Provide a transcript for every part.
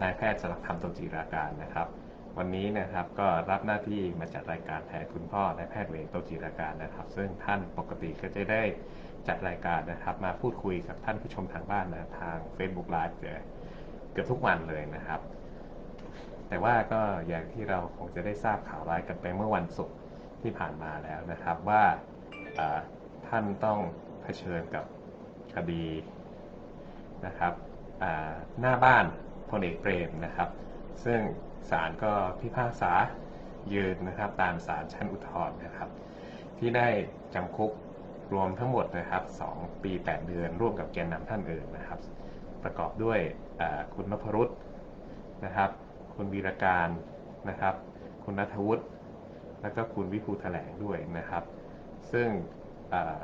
นายแพทย์สลักธรรมตจิราการนะครับ วันนี้นะครับก็รับหน้าที่มาจัดรายการแทนคุณพ่อนายแพทย์เวงโตจิราการนะครับ ซึ่งท่านปกติก็จะได้จัดรายการนะครับ มาพูดคุยกับท่านผู้ชมทางบ้านนะทาง Facebook Live เกือบทุกวันเลยนะครับ แต่ว่าก็อย่างที่เราคงจะได้ทราบข่าวร้ายกันไปเมื่อวันศุกร์ที่ผ่านมาแล้วนะครับว่าท่านต้องเผชิญกับคดีนะครับหน้าบ้าน พลเอกเปรมนะครับ ซึ่งศาลก็พิพากษายืนนะครับ ตามศาลชั้นอุทธรณ์นะครับ ที่ได้จำคุกรวมทั้งหมดนะครับ2ปี 8 เดือนร่วมกับแกนนำท่านอื่นนะครับ ประกอบด้วยคุณนพรุษนะครับ คุณวีรการนะครับ คุณนัทวุฒิแล้วก็คุณวิภูแถลงด้วยนะครับ ซึ่ง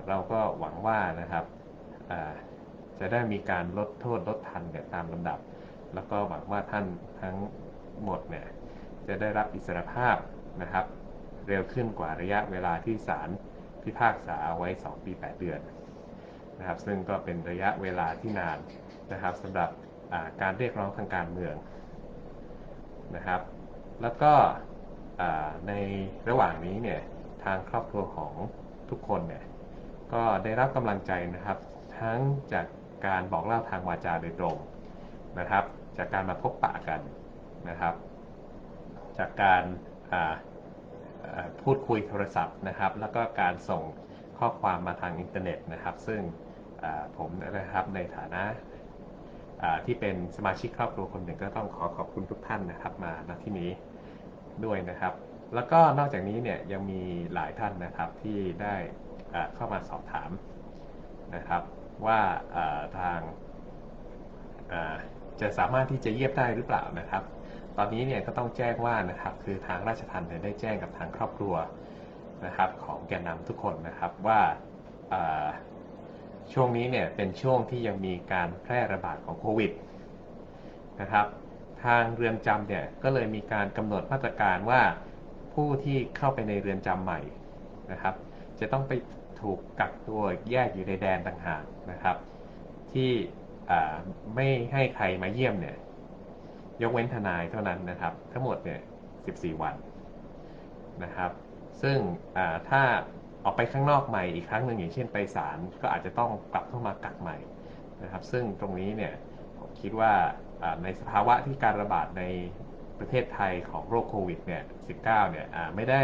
เราก็หวังว่านะครับจะได้มีการลดโทษลดทันเนี่ยตามลำดับ แล้วก็หวังว่าท่านทั้งหมดเนี่ยจะได้รับอิสรภาพนะครับ เร็วขึ้นกว่าระยะเวลาที่ศาลพิพากษาไว้ 2 ปี 8 เดือนนะครับซึ่งก็เป็นระยะเวลาที่นานนะครับสำหรับการเรียกร้องทางการเมืองนะครับ แล้วก็ในระหว่างนี้เนี่ยทางครอบครัวของทุกคนเนี่ยก็ได้รับกำลังใจนะครับ ทั้งจากการบอกเล่าทางวาจาโดยตรง นะครับ จากการมาพบปะกันนะครับ จากการพูดคุยโทรศัพท์นะครับ แล้วก็การส่งข้อความมาทางอินเทอร์เน็ตนะครับ ซึ่งผมนะครับในฐานะที่เป็นสมาชิกครอบครัวคนหนึ่งก็ต้องขอขอบคุณทุกท่านนะครับมาณที่นี้ด้วยนะครับ แล้วก็นอกจากนี้เนี่ยยังมีหลายท่านนะครับที่ได้เข้ามาสอบถามนะครับ ว่าทาง จะสามารถที่จะเยียบได้หรือเปล่านะครับ ตอนนี้เนี่ยก็ต้องแจ้งว่านะครับคือทางราชทัณฑ์ได้แจ้งกับทางครอบครัวนะครับของแกนนำทุกคนนะครับว่าช่วงนี้เนี่ยเป็นช่วงที่ยังมีการแพร่ระบาดของโควิดนะครับ ทางเรือนจำเนี่ยก็เลยมีการกำหนดมาตรการว่าผู้ที่เข้าไปในเรือนจำใหม่นะครับ จะต้องไปถูกกักตัวแยกอยู่ในแดนต่างหากนะครับ ที่ ไม่ให้ใครมาเยี่ยมเนี่ย ยกเว้นทนายเท่านั้นนะครับ ทั้งหมดเนี่ย 14 วันนะครับ ซึ่งถ้าออกไปข้างนอกใหม่อีกครั้งหนึ่งอย่างเช่นไปศาลก็อาจจะต้องกลับเข้ามากักใหม่นะครับ ซึ่งตรงนี้เนี่ยผมคิดว่าในสภาวะที่การระบาดในประเทศไทยของโรคโควิดเนี่ย 19 เนี่ยไม่ได้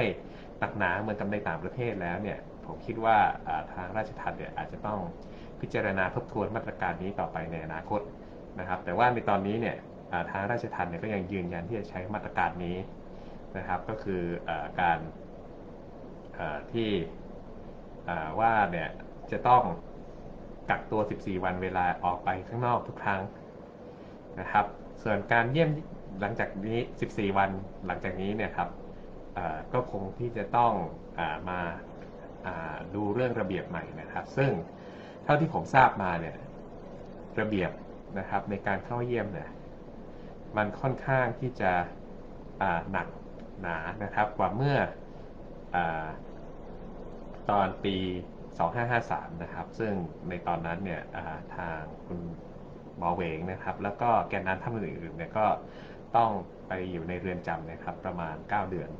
หนักหนาเหมือนกับในต่างประเทศแล้วเนี่ย ผมคิดว่าทางราชทัณฑ์เนี่ยอาจจะต้องพิจารณาทบทวนมาตรการนี้ต่อไปในอนาคตนะครับ แต่ว่าในตอนนี้เนี่ยทางราชทัณฑ์เนี่ยก็ยังยืนยันที่จะใช้มาตรการนี้นะครับ ก็คืออการที่ว่าเนี่ยจะต้องกักตัว 14 วันเวลาออกไปข้างนอกทุกครั้งนะครับ ส่วนการเยี่ยมหลังจากนี้ 14 วันหลังจากนี้เนี่ยครับก็คงที่จะต้องอมา ดูเรื่องระเบียบใหม่นะครับ ซึ่งเท่าที่ผมทราบมาเนี่ยระเบียบนะครับในการเข้าเยี่ยมเนี่ยมันค่อนข้างที่จะหนักหนานะครับกว่าเมื่ออตอนปี 2553 นะครับ ซึ่งในตอนนั้นเนี่ยทางคุณหมอเวงนะครับ แล้วก็แกนนำท่านอื่นๆเนี่ยก็ต้องไปอยู่ในเรือนจำนะครับประมาณ 9 เดือน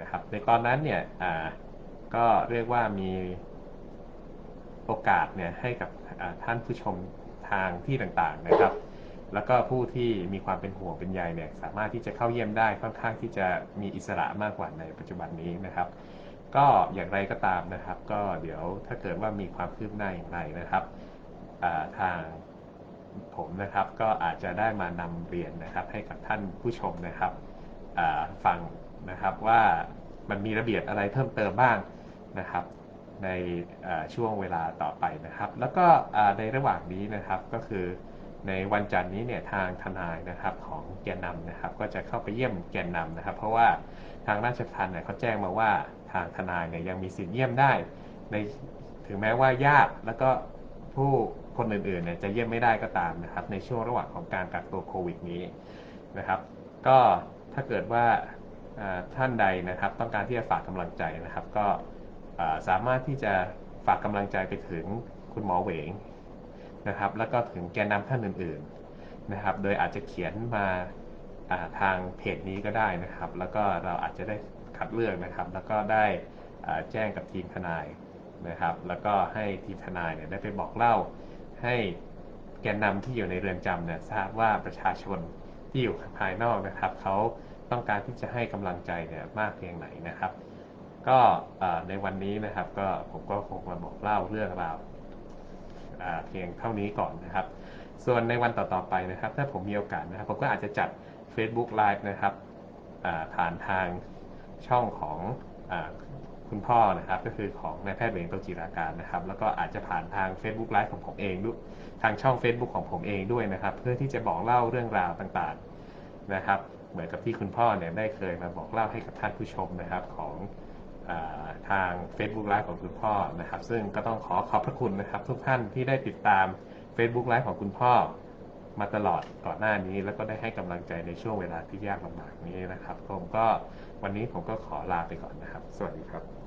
นะครับ ในตอนนั้นเนี่ย ก็เรียกว่ามีโอกาสเนี่ยให้กับท่านผู้ชมทางที่ต่างๆนะครับ แล้วก็ผู้ที่มีความเป็นห่วงเป็นใยเนี่ยสามารถที่จะเข้าเยี่ยมได้ค่อนข้างที่จะมีอิสระมากกว่าในปัจจุบันนี้นะครับ ก็อย่างไรก็ตามนะครับ ก็เดี๋ยวถ้าเกิดว่ามีความคืบหน้าอย่างไรนะครับทางผมนะครับก็อาจจะได้มานำเรียนนะครับให้กับท่านผู้ชมนะครับฟังนะครับว่ามันมีระเบียบอะไรเพิ่มเติมบ้าง นะครับในช่วงเวลาต่อไปนะครับ แล้วก็ในระหว่างนี้นะครับก็คือในวันจันทร์นี้เนี่ยทางทนายนะครับของแกนนำนะครับ ก็จะเข้าไปเยี่ยมแกนนำนะครับ เพราะว่าทางราชทัณฑ์เนี่ยเขาแจ้งมาว่าทางทนายเนี่ยยังมีสิทธิ์เยี่ยมได้ ในถึงแม้ว่าญาติแล้วก็ผู้คนอื่นๆเนี่ยจะเยี่ยมไม่ได้ก็ตามนะครับ ในช่วงระหว่างของการกักตัวโควิดนี้นะครับ ก็ถ้าเกิดว่าท่านใดนะครับ ต้องการที่จะฝากกำลังใจนะครับ ก็ สามารถที่จะฝากกำลังใจไปถึงคุณหมอเหวงนะครับแล้วก็ถึงแกนนำท่านอื่นๆนะครับ โดยอาจจะเขียนมาาทางเพจนี้ก็ได้นะครับ แล้วก็เราอาจจะได้คัดเลือกนะครับ แล้วก็ได้แจ้งกับทีมทนายนะครับ แล้วก็ให้ทีมทนายเนี่ยได้ไปบอกเล่าให้แกนนำที่อยู่ในเรือนจำเนี่ยทราบว่าประชาชนที่อยู่ภายนอกนะครับเขาต้องการที่จะให้กำลังใจเนี่ยมากเพียงไหนนะครับ ก็ในวันนี้นะครับก็ผมก็คงมาบอกเล่าเรื่องราวเพียงเท่านี้ก่อนนะครับ ส่วนในวันต่อๆไปนะครับ ถ้าผมมีโอกาสนะครับ ผมก็อาจจะจัด Facebook Live นะครับผ่านทางช่องของอคุณพ่อนะครับ ก็คือของนายแพทย์เวงโตจิราการนะครับ แล้วก็อาจจะผ่านทาง Facebook Live ของผมเองด้วยทางช่อง Facebook ของผมเองด้วยนะครับ เพื่อที่จะบอกเล่าเรื่องราวต่างๆนะครับ เหมือนกับที่คุณพ่อเนี่ยได้เคยมาบอกเล่าให้กับท่านผู้ชมนะครับของ ทาง Facebook Live ของคุณพ่อนะครับ ซึ่งก็ต้องขอขอบพระคุณนะครับ ทุกท่านที่ได้ติดตาม Facebook Live ของคุณพ่อ มาตลอดก่อนหน้านี้ แล้วก็ได้ให้กำลังใจในช่วงเวลาที่ยากลำบากนี้นะครับผมก็วันนี้ผมก็ขอลาไปก่อนนะครับ สวัสดีครับ